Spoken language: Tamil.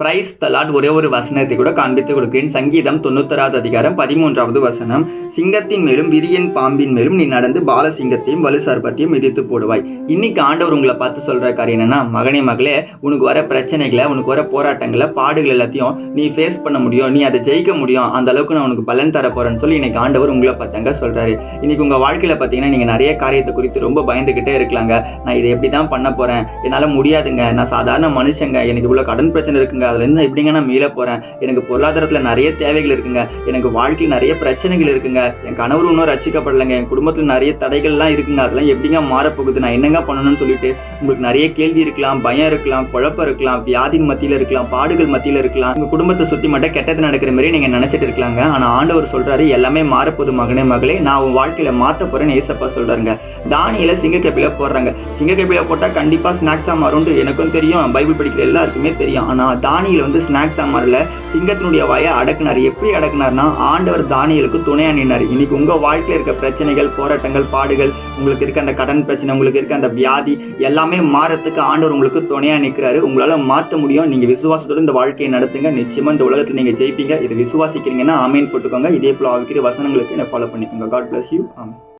பிரைஸ் தலாட் ஒரே ஒரு வசனத்தை கூட காண்பித்து கொடுக்கிறேன். சங்கீதம் தொண்ணூத்தராவது அதிகாரம் பதிமூன்றாவது வசனம். சிங்கத்தின் மேலும் விரியன் பாம்பின் மேலும் நீ நடந்து பாலசிங்கத்தையும் வலு சர்ப்பத்தையும் மிதித்து போடுவாய். இன்னைக்கு ஆண்டவர் உங்களை பார்த்து சொல்ற காரியம் என்னன்னா மகனே மகளே உனக்கு வர பிரச்சனைகளை உனக்கு வர போராட்டங்களை பாடுகள் எல்லாத்தையும் நீ ஃபேஸ் பண்ண முடியும் நீ அதை ஜெயிக்க முடியும். அந்த அளவுக்கு நான் உனக்கு பலன் தர போறேன்னு சொல்லி இன்னைக்கு ஆண்டவர் உங்களை பார்த்தாங்க சொல்றாரு. இன்னைக்கு உங்க வாழ்க்கையில பார்த்தீங்கன்னா நீங்க நிறைய காரியத்தை குறித்து ரொம்ப பயந்துகிட்டே இருக்கலாங்க. நான் இதை எப்படி தான் பண்ண போறேன்? என்னால் முடியாதுங்க. நான் சாதாரண மனுஷங்க. எனக்கு இவ்வளோ கடன் பிரச்சனை இருக்குங்க. அதுலேருந்து எப்படிங்க நான் மீள போகிறேன்? எனக்கு பொருளாதாரத்தில் நிறைய தேவைகள் இருக்குங்க. எனக்கு வாழ்க்கையில் நிறைய பிரச்சனைகள் இருக்குங்க. என் கணவர் இன்னும் ரசிக்கப்படலைங்க. என் குடும்பத்தில் நிறைய தடைகள்லாம் இருக்குங்க. அதெல்லாம் எப்படிங்க மாறப்போகுது? நான் என்னங்க பண்ணணும்னு சொல்லிட்டு உங்களுக்கு நிறைய கேள்வி இருக்கலாம் பயம் இருக்கலாம் குழப்பம் இருக்கலாம் வியாதின் மத்தியில் இருக்கலாம் பாடுகள் மத்தியில் இருக்கலாம். உங்கள் குடும்பத்தை சுற்றி மட்டும் கெட்டது நடக்கிற மாதிரி நீங்கள் நினச்சிட்டு இருக்கலாங்க. ஆனால் ஆண்டவர் சொல்கிறாரு எல்லாமே மாறப்போது மகனே மகளே. நான் உன் வாழ்க்கையில் மாற்ற போகிறேன்னு ஏசப்பா சொல்கிறாருங்க தானியில் சிங்கக்கப்பில போடுறாங்க. சிங்கக்கப்பில போட்டால் கண்டிப்பாக ஸ்நாக்ஸாக மாறும்னு எனக்கும் தெரியும் பைபிள் படிக்கிற எல்லாருக்குமே தெரியும். ஆனால் தானியில் வந்து ஸ்நாக்ஸாக மாறல. சிங்கத்தினுடைய வாயை அடக்குனார். எப்படி அடக்குனார்னா ஆண்டவர் தானியலுக்கு துணையாக நின்னார் இன்னைக்கு உங்கள் வாழ்க்கையில் இருக்க பிரச்சனைகள் போராட்டங்கள் பாடுகள் உங்களுக்கு இருக்க அந்த கடன் பிரச்சனை உங்களுக்கு இருக்க அந்த வியாதி எல்லாம் மாறத்துக்கு ஆண்டவர் உங்களுக்கு துணையா நிற்கிறாரு உங்களால் மாற்ற முடியும். நீங்கள் விசுவாசத்தோட இந்த வாழ்க்கையை நடத்துங்க. நிச்சயமாக இந்த உலகத்தில் நீங்கள் ஜெயிப்பீங்க. இதை விசுவாசிக்கிறீங்கன்னா ஆமேன் போட்டுக்கோங்க. இதே போல் ஆவிக்கிற வசனங்களுக்கு என்ன ஃபாலோ பண்ணிக்கோங்க. காட் பிளஸ் யூ ஆமாம்